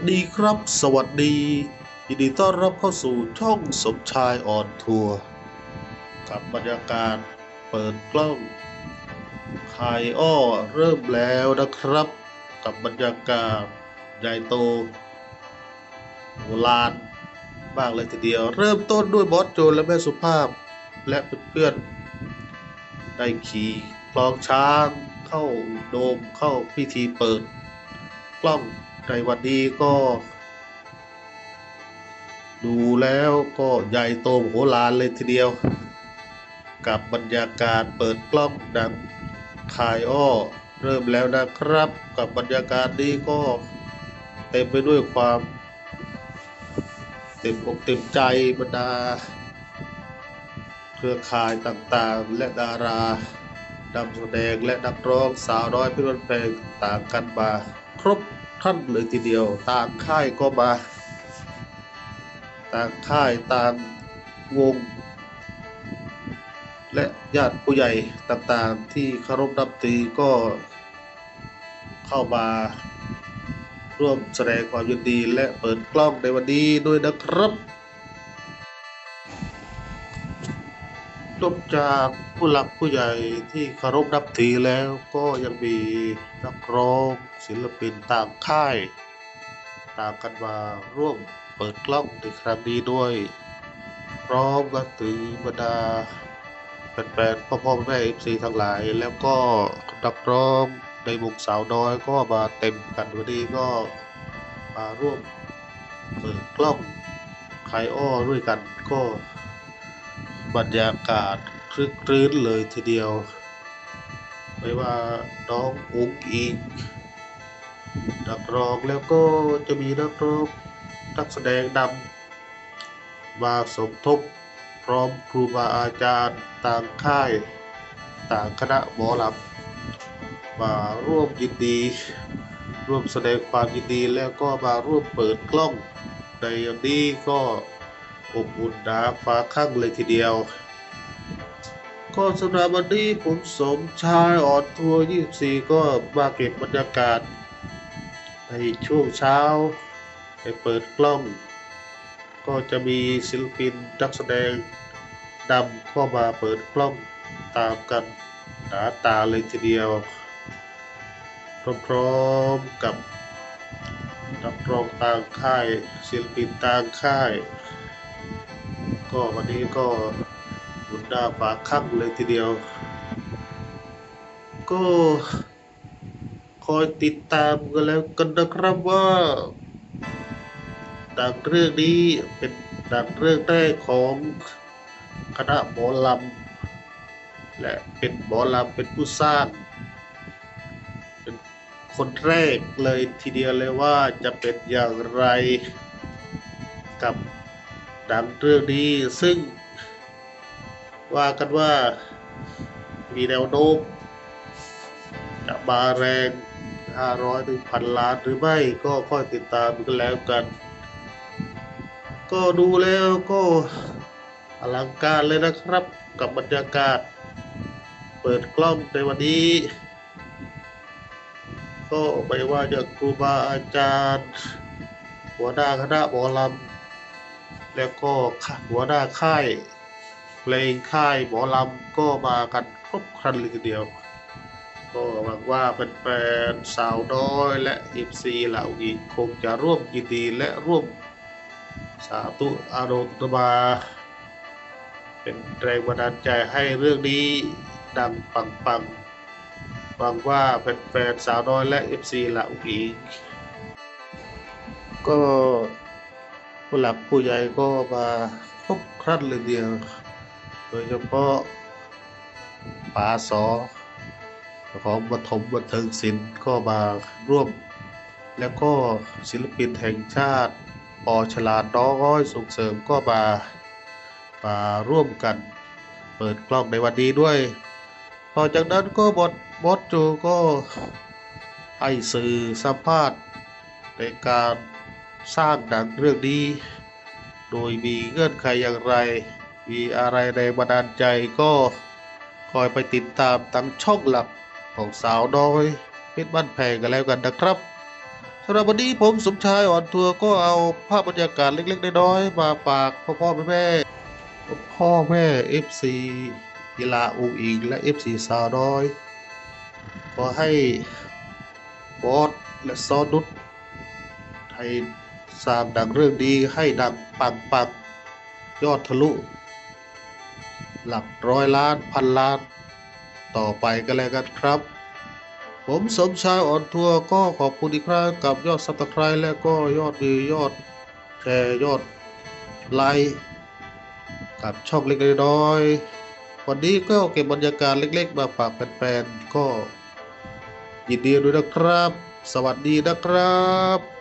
สวัสดีครับ สวัสดียินดีต้อนรับเข้าสู่ช่องสมชายออนทัวร์กับบรรยากาศเปิดกล้องคายอ้อเริ่มแล้วนะครับ กับบรรยากาศใหญ่โตโบราณมากเลยทีเดียว เริ่มต้นด้วยบอสโจและแม่สุภาพ และเพื่อนๆได้ขี่คลองช้างเข้าโดมเข้าพิธีเปิดกล้อง ในวันนี้ก็ ดูแล้วก็ใหญ่โตโหฬารเลยทีเดียว กับบรรยากาศเปิดกล้องหนังคายอ้อเริ่มแล้วนะครับ กับบรรยากาศนี้ก็เต็มไปด้วยความ เต็มอกเต็มใจบรรดา เครือข่ายต่างๆ และดารานำแสดงและนักร้องสาวน้อยเพื่อนเพลงต่างกันมาครบ ท่านเลยทีเดียว ต่างค่ายก็มา ต่างค่ายต่างวง และญาติผู้ใหญ่ต่างๆที่เคารพนับถือก็เข้ามาร่วมแสดงความยินดีและเปิดกล้องในวันนี้ด้วยนะครับ จบจากผู้หลักผู้ใหญ่ที่เคารพนับถือแล้วก็ยังมีนักร้องศิลปินต่างค่าย ต่างกันมาร่วมเปิดกล้องในครั้งนี้ด้วย พร้อมกันถือบรรดาแฟนๆพ่อพ่อแม่เอฟซีทั้งหลาย แล้วก็นักร้องในวงสาวน้อยก็มาเต็มกันวันนี้ก็มาร่วมเปิดกล้องไคอ้อด้วยกันก็ บรรยากาศคลึกครื้นเลยทีเดียว ไม่ว่าน้องอุ้งอิงนักร้องแล้วก็จะมีนักร้องนักแสดงนำมาสมทบพร้อมครูบาอาจารย์ต่างค่าย ต่างคณะหมอลำมาร่วมยินดี ร่วมแสดงความยินดีแล้วก็มาร่วมเปิดกล้องในวันนี้ก็ อบอุ่นหนาฟ้าข้างเลยทีเดียว ก็สำหรับวันนี้ผมสมชายออนทัวร์24 ก็มาเก็บบรรยากาศ ในช่วงเช้าไปเปิดกล้อง ก็จะมีศิลปินนักแสดงนำเข้ามาเปิดกล้องตามกันหนาตาเลยทีเดียว พร้อมๆกับนักร้องต่างค่ายศิลปินต่างค่าย ก็วันนี้ก็บุญดาฝาคักเลยทีเดียว ก็คอยติดตามกันแล้วกันนะครับว่าดังเรื่องนี้เป็นดังเรื่องแรกของคณะหมอลำและเป็นหมอลำเป็นผู้สร้างเป็นคนแรกเลยทีเดียวเลยว่าจะเป็นอย่างไร ดังเรื่องนี้ซึ่งว่ากันว่ามีแนวโน้มจะมาแรง 500ถึงพันล้านหรือไม่ก็ค่อยติดตามกันแล้วกัน ก็ดูแล้วก็อลังการเลยนะครับกับบรรยากาศ เปิดกล้องในวันนี้ ก็ไม่ว่าจะครูบาอาจารย์ หัวหน้าคณะหมอลำ แล้วก็หัวหน้าค่ายเพลงค่ายหมอลำก็มากันครบครันเลยทีเดียว ก็หวังว่าแฟนๆสาวน้อยและเอฟซีเหล่าอีกคงจะร่วมยินดีและร่วมสาธุอารมณ์ตบาเป็นแรงบันดาลใจให้เรื่องนี้ดังปังๆหวังว่าแฟนๆสาวน้อยและเอฟซีเหล่าอีกก็ ผู้หลักผู้ใหญ่ก็มาครบครันเลยเดียว โดยเฉพาะป๋าสอของปฐมบันเทิงศิลป์ก็มาร่วม แล้วก็ศิลปินแห่งชาติปอฉลาดน้อยส่งเสริมก็มามาร่วมกันเปิดกล้องในวันนี้ด้วย ต่อจากนั้นก็บทบอสโจก็ให้สื่อสัมภาษณ์ในการ สร้างหนังเรื่องนี้ โดยมีเงื่อนไขอย่างไร มีอะไรในบันดาลใจก็คอยไปติดตามตามช่องหลักของสาวน้อยเพชรบ้านแพงกันแล้วกันนะครับสำหรับวันนี้ผมสมชายอ่อนทัวร์ก็เอาภาพบรรยากาศเล็กๆน้อยๆมาฝากพ่อพ่อแม่แม่พ่อแม่ FC กีฬาอูอิงและ FC สาวน้อยขอให้บอสและซอนุชให้ สร้างดังเรื่องดีให้ดังปังปังยอดทะลุ หลักร้อยล้านพันล้าน ต่อไปก็แล้วกันครับ ผมสมชายอ่อนทัวร์ก็ขอบคุณอีกครั้งกับยอดซับสไครต์และก็ยอดวิวยอดแชร์ยอดไลค์กับช่องเล็กๆน้อยวันนี้ก็เก็บบรรยากาศเล็กๆ มาฝากแฟนๆก็ยินดีด้วยนะครับ สวัสดีนะครับ